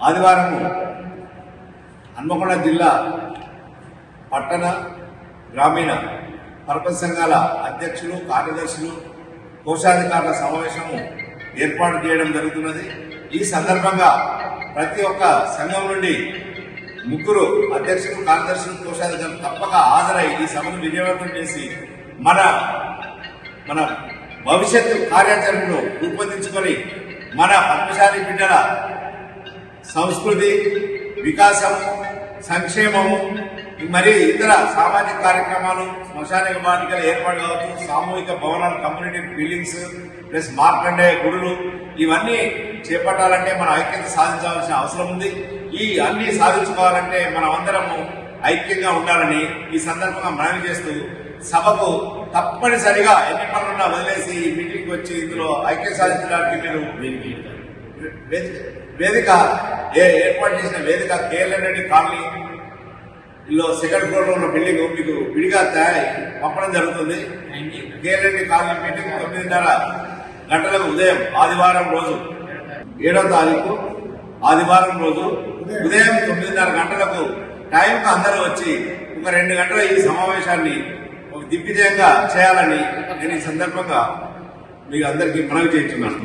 ఆదివారం హన్మకొండ జిల్లా పట్టణ గ్రామీణ పరపతి సంఘాల అధ్యక్షులు కార్యదర్శులు కోశాధికారుల సమావేశము ఏర్పాటు చేయడం జరుగుతున్నది. ఈ సందర్భంగా ప్రతి ఒక్క సంఘం నుండి ముగ్గురు అధ్యక్షులు కార్యదర్శులు కోశాధికారులు తప్పక హాజరై ఈ సభను విజయవంతం చేసి మన మన భవిష్యత్తు కార్యాచరణను రూపొందించుకొని మన పద్మశాలి బిడ్డల సంస్కృతి వికాసము సంక్షేమము మరి ఇతర సామాజిక కార్యక్రమాలు శ్మశానిక బాలికల ఏర్పాటు కావచ్చు సామూహిక భవనాలు కమ్యూనిటీ బిల్డింగ్స్ ప్లస్ మార్కండే గుడులు ఇవన్నీ చేపట్టాలంటే మన ఐక్యత సాధించాల్సిన అవసరం ఉంది. ఈ అన్ని సాధించుకోవాలంటే మనం అందరము ఐక్యంగా ఉండాలని ఈ సందర్భంగా మనవి చేస్తూ సభకు తప్పనిసరిగా ఎన్ని పనులున్నా వదిలేసి ఈ వచ్చి ఇందులో ఐక్యం సాధించడానికి మీరు వేదిక వేదిక ఏ- ఏర్పాటు చేసిన వేదిక కేఎల్ఎన్ రెడ్డి కాలనీ లో సెకండ్ ఫ్లోర్లో ఉన్న బిల్డింగ్ మీకు విడిగా తయారై పంపడం జరుగుతుంది. కేఎల్ఎన్ రెడ్డి కాలనీ మీటింగ్ తొమ్మిదిన్నర గంటలకు ఉదయం ఆదివారం రోజు ఏడో తారీఖు ఆదివారం రోజు ఉదయం తొమ్మిదిన్నర గంటలకు టైంకు అందరూ వచ్చి ఒక రెండు గంటల ఈ సమావేశాన్ని ఒక దిగ్విజయంగా చేయాలని నేను ఈ సందర్భంగా మీకు అందరికీ మనవి చేస్తున్నాను.